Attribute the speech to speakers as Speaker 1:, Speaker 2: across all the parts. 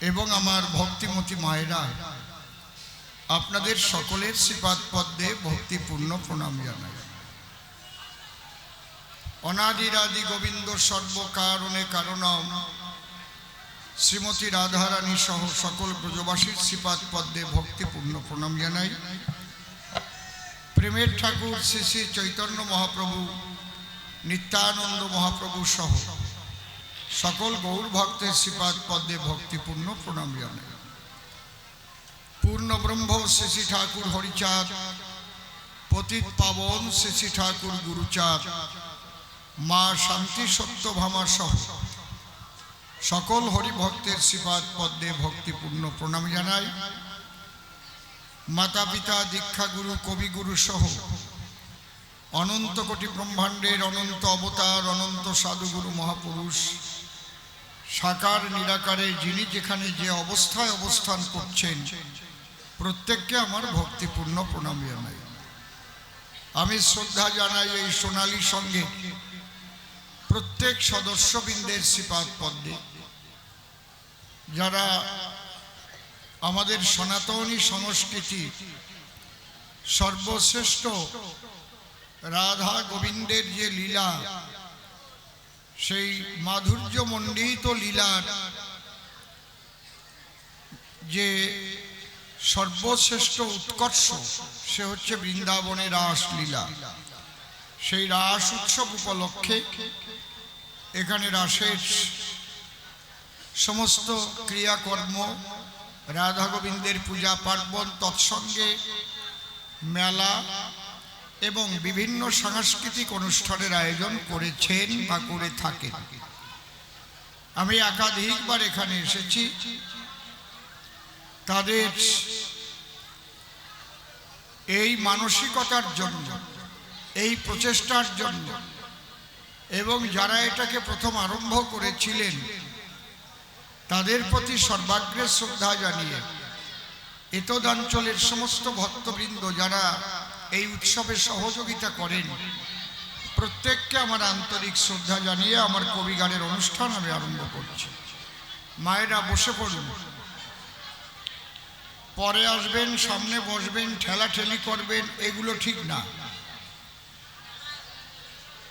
Speaker 1: এবং আমার ভক্তিমতী মায়েরা, আপনাদের সকলের শ্রীপাদ পদ্মে ভক্তিপূর্ণ প্রণাম জানাই। অনাদিরাদি গোবিন্দ সর্বকারণে কারণম। শ্রীমতী রাধারানী সহ সকল ব্রজবাসীর শ্রীপাদ পদ্মে ভক্তিপূর্ণ প্রণাম জানাই। প্রেমের ঠাকুর শ্রী শ্রী চৈতন্য মহাপ্রভু, নিত্যানন্দ মহাপ্রভু সহ সকল গৌর ভক্তের শ্রীপাদ পদ্মে ভক্তিপূর্ণ প্রণাম জানাই। পূর্ণ ব্রহ্ম শ্রী ঠাকুর হরিচাঁদ, পতিত পাবন শ্রী ঠাকুর গুরুচাঁদ, মা শান্তি সত্যভামা সহ সকল হরিভক্তের শ্রীপাদ পদ্মে ভক্তিপূর্ণ প্রণাম জানাই। মাতা পিতা দীক্ষাগুরু কবিগুরু সহ অনন্ত কোটি ব্রহ্মাণ্ডের অনন্ত অবতার, অনন্ত সাধুগুরু মহাপুরুষ সাকার নিরাকারে যিনি যেখানে যে অবস্থায় অবস্থান করছেন, প্রত্যেককে আমার ভক্তিপূর্ণ প্রণাম জানাই। আমি শ্রদ্ধা জানাই এই সোনালী সঙ্গে প্রত্যেক সদস্যবৃন্দের শ্রীপাদ পদ্মে। যারা আমাদের সনাতনী সংস্কৃতি সর্বশ্রেষ্ঠ রাধা গোবিন্দের যে লীলা সেই মাধুর্যমণ্ডিত লীলার যে সর্বশ্রেষ্ঠ উৎকর্ষ, সে হচ্ছে বৃন্দাবনের রাস লীলা সেই রাস উৎসব উপলক্ষে এখানে রাসের সমস্ত ক্রিয়াকর্ম রাধা গোবিন্দের পূজা পার্বণ, তৎসঙ্গে মেলা এবং বিভিন্ন সাংস্কৃতিক অনুষ্ঠানের আয়োজন করেছেন বা করে থাকেন। আমি একাধিকবার এখানে এসেছি। তাদের এই মানসিকতার জন্য, এই প্রচেষ্টার জন্য এবং যারা এটাকে প্রথম আরম্ভ করেছিলেন, তাদের প্রতি সর্বাগ্রে শ্রদ্ধা জানিয়ে, এতদাঞ্চলের সমস্ত ভক্তবৃন্দ যারা এই উৎসবে সহযোগিতা করেন। প্রত্যেককে আমার আন্তরিক শ্রদ্ধা জানিয়ে আমার কবিগানের অনুষ্ঠান আমি আরম্ভ করছি। মায়েরা বসে পড়ুন। পরে আসবেন, সামনে বসবেন ঠেলা ঠেলাঠেলি করবেন, এগুলো ঠিক না।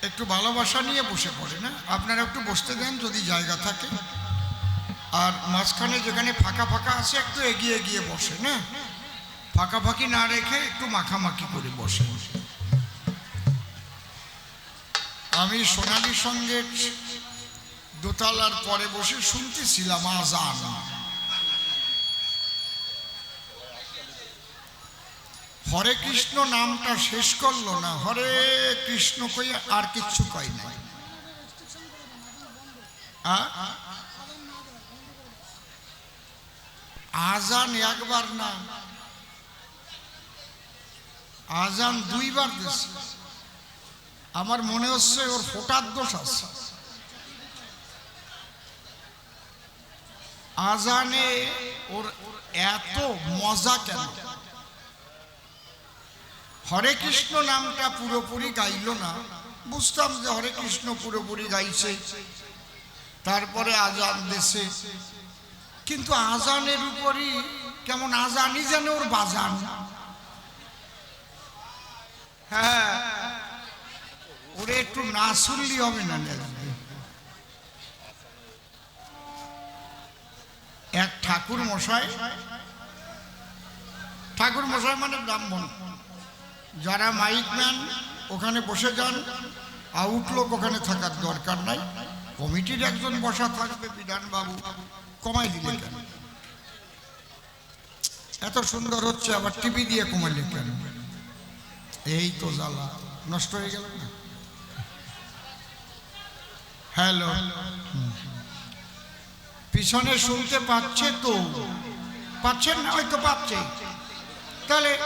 Speaker 1: একটু ভালোবাসা নিয়ে বসে পড়ে না? আপনারা একটু বসতে দেন যদি জায়গা থাকে। আর মাঝখানে যেখানে ফাঁকা ফাঁকা আছে, একটু এগিয়ে গিয়ে বসে, না? ফাঁকা ফাঁকি না রেখে একটু মাখামাখি করে বসে। আমি সোনালি সঙ্গে দোতলার পরে বসে শুনতেছিলাম আজান। হরে কৃষ্ণ নামটা শেষ করল না, হরে কৃষ্ণ কই আর কিচ্ছু কয় নাই। আজান একবার না আজান দুইবার দিছে আমার মনে হচ্ছে ওর ফোটার দোষ আছে। আজানে ওর এত মজা কেন? হরে কৃষ্ণ নামটা পুরোপুরি গাইল না। বুঝতাম যে হরে কৃষ্ণ পুরোপুরি গাইছে। তারপরে আজান দেশে কিন্তু আজানের উপরই কেমন আজানই যেন ওর বাজান। হ্যাঁ। ওরে একটু না শুনলি হবে না এক ঠাকুর মশাই ঠাকুর মশাই মানে ব্রাহ্মণ। যারা মাইক ম্যান ওখানে বসে যান আউটলোক ওখানে থাকার দরকার নাই। কমিটির একজন বসা থাকবে, বিধানবাবু। কমাই দিলে কেন? এত সুন্দর হচ্ছে, আবার টিভি দিয়ে কমাইলে কেন? এই তো জ্বালা। নষ্ট হয়ে গেল না? হ্যালো। পিছনে শুনতে পাচ্ছে তো। পাচ্ছেন না? হয়তো পাচ্ছে। তাহলে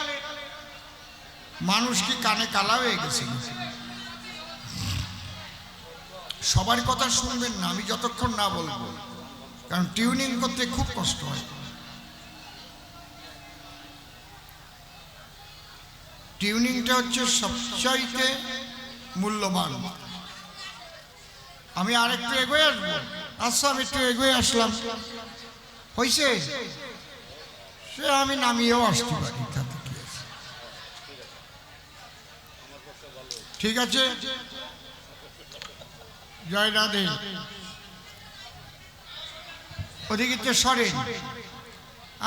Speaker 1: মানুষ কি কানে কালা হয়ে গেছে? সবার কথা শুনবেন না, আমি যতক্ষণ না বলব। কারণ টিউনিং করতে খুব কষ্ট হয়। টিউনিংটা হচ্ছে সবচাইতে মূল্যবান। আমি আরেকটু এগোয়ে আসব? আচ্ছা আমি একটু এগোয়ে আসলাম। হয়েছে সে আমি নামিয়েও আসতে পারি? ঠিক আছে? জয় রাধে। ওদিকে তো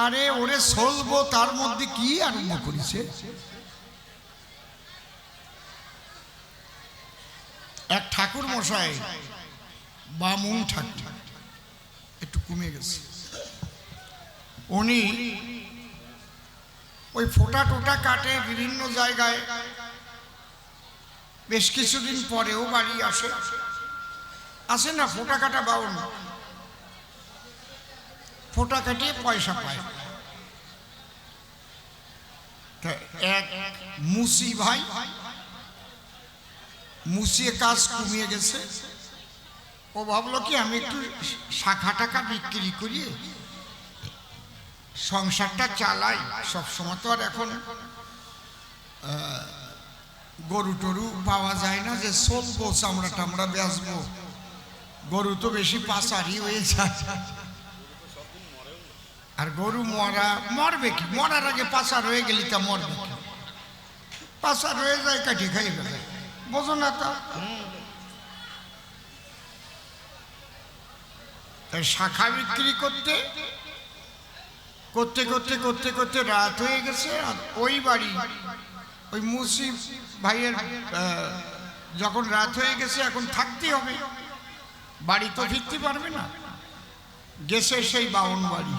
Speaker 1: আরে, ওরে সলবো, তার মধ্যে কি আরম্ভ করেছে? এক ঠাকুর মশাই বামুন ঠাকুর। একটু কমে গেছে। উনি ওই ফোটা টোটা কাটে বিভিন্ন জায়গায়। বেশ কিছুদিন পরেও বাড়ি আসে। আসে না, ফোটা কাটা বাউন। ফোটা কাটিয়ে পয়সা পায়। এক মুসি ভাই ভাই মুসিয়ে কাজ কমিয়ে গেছে। ও ভাবলো কি, আমি একটু শাখা টাকা বিক্রি করি সংসারটা চালাই। সবসময় তো আর এখন গরু টরু পাওয়া যায় না যে চলবো চামড়া টামড়া বেচবো। গরু তো বেশি পাচারি হয়ে যায়। আর গরু মরা, মরবে কি? মরার আগে পাচার হয়ে গেলি তা মরবে কি? পাচার হয়ে যায় কাটি খাই ফেলে বোঝো না তা। শাখা বিক্রি করতে করতে করতে করতে করতে রাত হয়ে গেছে, আর ওই বাড়ি, ওই মুসিব ভাইয়ের যখন রাত হয়ে গেছে, এখন থাকতে হবে। বাড়ি তো ফিরতে পারবে না। গেছে সেই বাউন বাড়ি।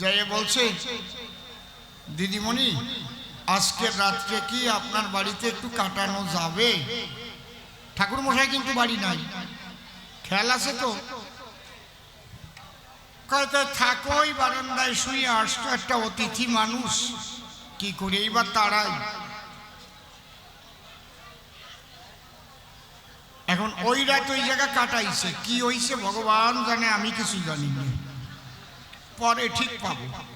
Speaker 1: যাইয়ে বলছে, দিদিমণি আজকের রাত্রে কি আপনার বাড়িতে একটু কাটানো যাবে? ঠাকুর মশাই কিন্তু বাড়ি নাই। খেয়াল আছে তো? থাকোই বারান্দায় শুয়ে আসতো একটা অতিথি মানুষ। কি করে এইবার তারাই এখন ওই রাত ওই জায়গা কাটাইছে। কি হইছে ভগবান জানে, আমি কিছু জানি না। পরে ঠিক পাবো।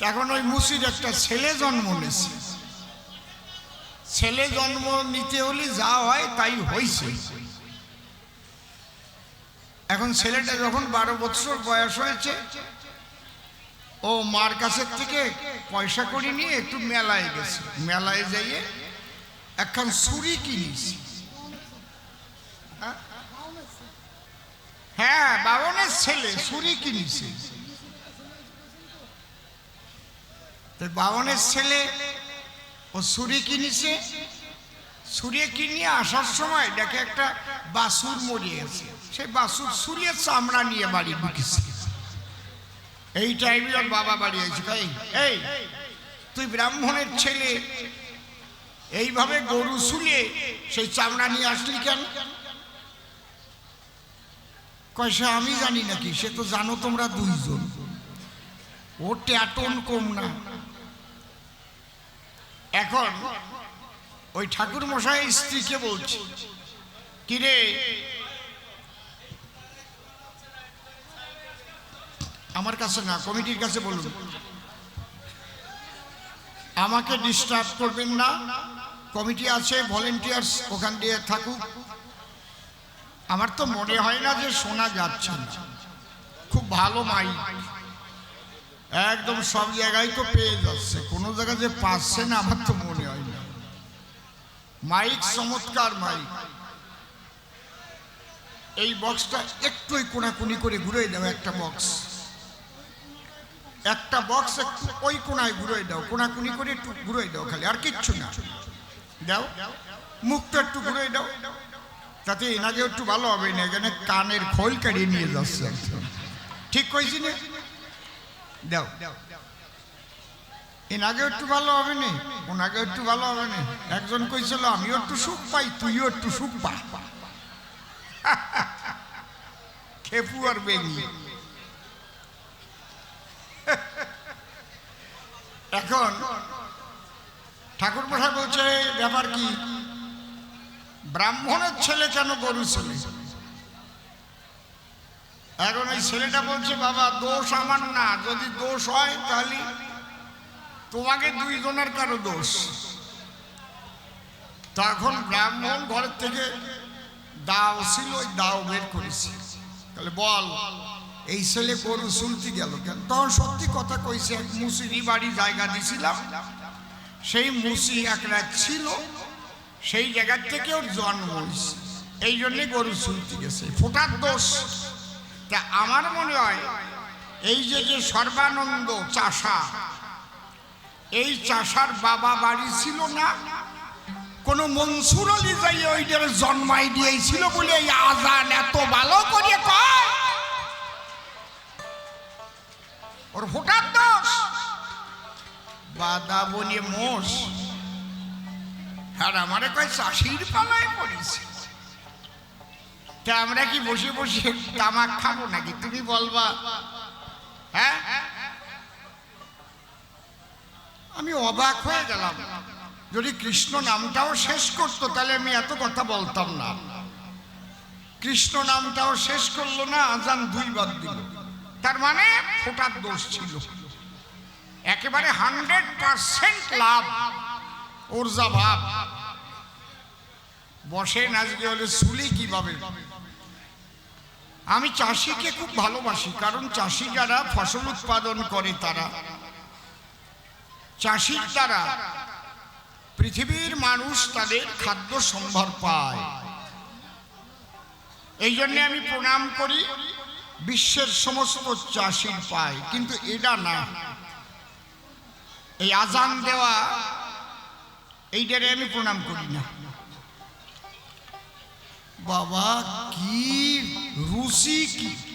Speaker 1: এখন ওই মুসির একটা ছেলে জন্ম নিয়েছে ছেলে জন্ম নিতে হলে যা হয় তাই হয়েছে এখন ছেলেটা যখন বারো বছর বয়স হয়েছে, ও মার কাছের থেকে পয়সা করে নিয়ে একটু মেলায় গেছে। মেলায় যাইয়ে একখান ছুরি কিনিস হ্যাঁ? বাবনের ছেলে ছুরি কিনিছে। বাবনের ছেলে, ও ছুরি কিনেছে। ছুরি কিনিয়ে আসার সময় দেখে একটা বাসুর মরিয়েছে সেই বাসুর ছুরিয়ে চামড়া নিয়ে বাড়ি ঢুকেছে। এই টাইমে ওর বাবা বাড়ি আছে এই এই, তুই ব্রাহ্মণের ছেলে। এইভাবে গরু শুলিয়ে সেই চামড়া নিয়ে আসলি কেন? কয়সা আমি জানি নাকি, সে তো জানো তোমরা দুইজন। ও ট্যাটন কম না। এখন ওই ঠাকুর মশাই স্ত্রীকে বলছে, কিরে? আমার কাছে না, কমিটির কাছে বলুন। আমাকে ডিস্টার্ব করবেন না। কমিটি আছে ভলেন্টিয়ার্স ওখান দিয়ে থাকুক। আমার তো মনে হয় না যে শোনা যাচ্ছে খুব ভালো মাইক। একদম সব জায়গায় তো পেয়ে যাচ্ছে। কোনো জায়গায় যে পাচ্ছে না, আমার তো মনে হয় না। মাইক, চমৎকার মাইক। এই বক্সটা একটুই কোনাকুনি করে ঘুরে দাও, একটা বক্স। একটা বক্স ওই কোনায় ঘুরে দাও, কোনাকুনি করে একটু ঘুরে দাও খালি, আর কিচ্ছু না। দাও। মুখটা একটু ঘুরে দাও। তাতে এনাকে একটু ভালো হবে না, এখানে কানের খোল কাড়িয়ে নিয়ে যাচ্ছে। ঠিক কইছি না? দাও। এনাকে একটু ভালো হবে না ওনাকে একটু ভালো হবে না একজন কইছিল, আমিও একটু সুখ পাই, তুইও একটু সুখ পা। খেপু আর বেগি। এখন ঠাকুর মশাই বলছে, ব্যাপার কি? ব্রাহ্মণের ছেলে কেন গরু ছেলে? এখন ওই ছেলেটা বলছে, বাবা, দোষ আমার না। যদি দোষ হয় তাহলে তোমাকে দুইজনের কারও দোষ। তখন ব্রাহ্মণ ঘরের থেকে দাও ছিল, ওই দাও বের করেছে। তাহলে বল, এই ছেলে গরু শুনতে গেল কেন? তখন সত্যি কথা কইছে, এক মুসিরি বাড়ি জায়গা দিছিলাম। সেই মুসি এক রাত ছিল, সেই জায়গার থেকে ওর জন্ম হয়েছে। এই জন্যে গরু শুনতে গেছে। ফোটার দোষ। তা আমার মনে হয় এই যে যে সর্বানন্দ চাষা, এই চাষার বাবা বাড়ি ছিল না, কোনো মনসুর আলী যাই ওইটার জন্মাই দিয়েছিল বলে এই আজান এত ভালো করে ওর ফোটার দোষ? বাদা বলি মোষ। আর আমারে কয় চাষির পালায় পড়েছে। তা আমরা কি বসে বসে তামাক খাব নাকি? তুমি বলবা। হ্যাঁ? আমি অবাক হয়ে গেলাম। যদি কৃষ্ণ নামটাও শেষ করতো, তাহলে আমি এত কথা বলতাম না। কৃষ্ণ নামটাও শেষ করল না, আজান দুইবার দিল। তার মানে ফোটার দোষ ছিল। একেবারে হান্ড্রেড পার্সেন্ট লাভ। ওরজা ভাব। বসে আজকে হলে, শুলি কীভাবে? আমি চাষিকে খুব ভালোবাসি, কারণ চাষি যারা ফসল উৎপাদন করে তারা। চাষির দ্বারা পৃথিবীর মানুষ তাদের খাদ্য সম্ভার পায়। এই জন্য আমি প্রণাম করি, বিশ্বের সমস্ত চাষির পায়, কিন্তু এটা না। এই আজান দেওয়া, এইটারে আমি প্রণাম করি না। বাবা, কি রুচি কি